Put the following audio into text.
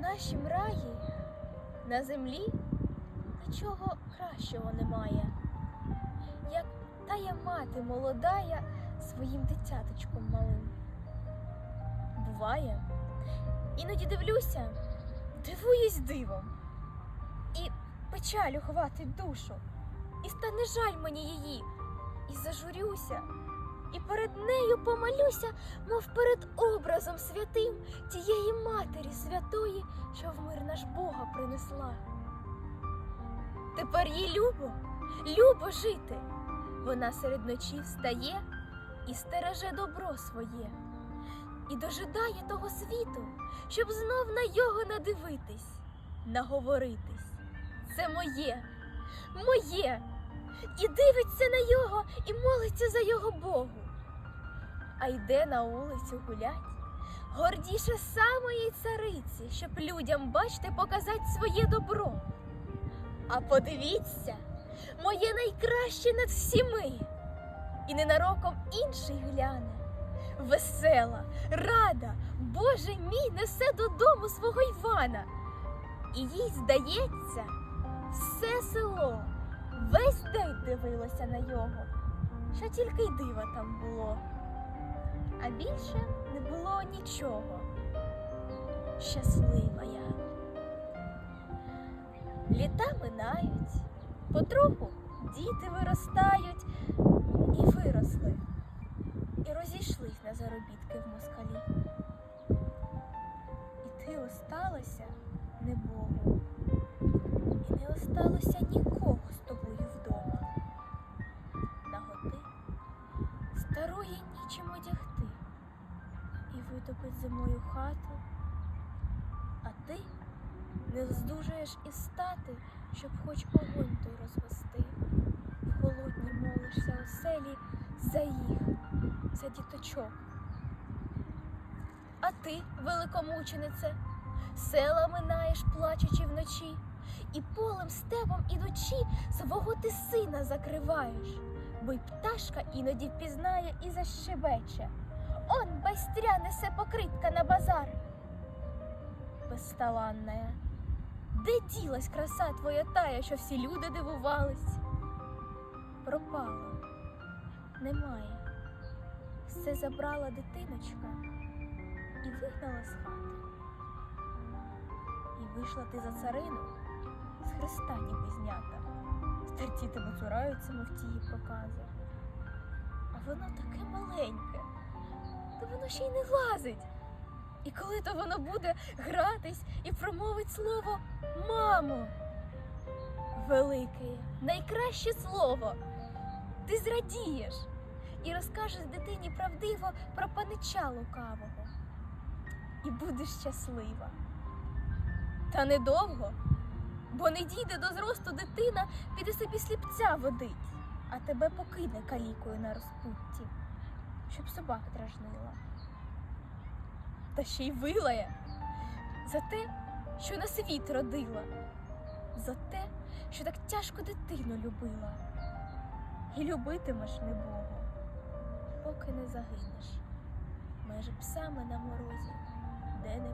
нашім раї на землі? Нічого кращого немає, як тая мати молодая своїм дитяточком малим. Буває, іноді дивлюся, дивуюсь дивом, і печалю хватить душу, і стане жаль мені її, і зажурюся, і перед нею помолюся, мов перед образом святим тієї матері святої, що в мир наш Бога принесла. Тепер їй любо, любо жити. Вона серед ночі встає і стереже добро своє, і дожидає того світу, щоб знов на його надивитись, наговоритись. Це моє, моє, і дивиться на його, і молиться за його Богу. А йде на вулицю гулять, гордіше самої цариці, щоб людям, бачте, показати своє добро. А подивіться, моє найкраще над всіми, і ненароком інший гляне. Весела, рада, Боже мій несе додому свого Івана. І їй здається, все село весь день дивилося на його, що тільки й дива там було. А більше не було нічого. Щаслива я. Літа минають, потроху діти виростають і виросли, і розійшлись на заробітки в москалі. І ти осталася не Богу, і не осталося нікого і витопить зимою хату, а ти не здужаєш і стати, щоб хоч огонь той розвести. І голодні молишся у селі за їх, за діточок. А ти, великомученице, села минаєш, плачучи вночі, і полем степом ідучи, свого ти сина закриваєш, бо й пташка іноді впізнає і защебече. Он байстря несе покритка на базар. Безталанная, де ділась краса твоя тая, що всі люди дивувались? Пропала, немає. Все забрала дитиночка і вигнала з хати. І вийшла ти за царину з хреста ніби знята. Старці тебе цураються, мов тії прокази. А воно таке маленьке, то воно ще й не лазить. І коли то воно буде гратись і промовить слово мамо. Велике, найкраще слово. Ти зрадієш і розкажеш дитині правдиво про панича лукавого. І будеш щаслива. Та недовго, бо не дійде до зросту дитина, піде собі сліпця водить, а тебе покине калікою на розпутті, щоб собак дражнила. Та ще й вилає за те, що на світ родила, за те, що так тяжко дитину любила. І любитимеш не Бога, поки не загинеш, майже псами на морозі, де не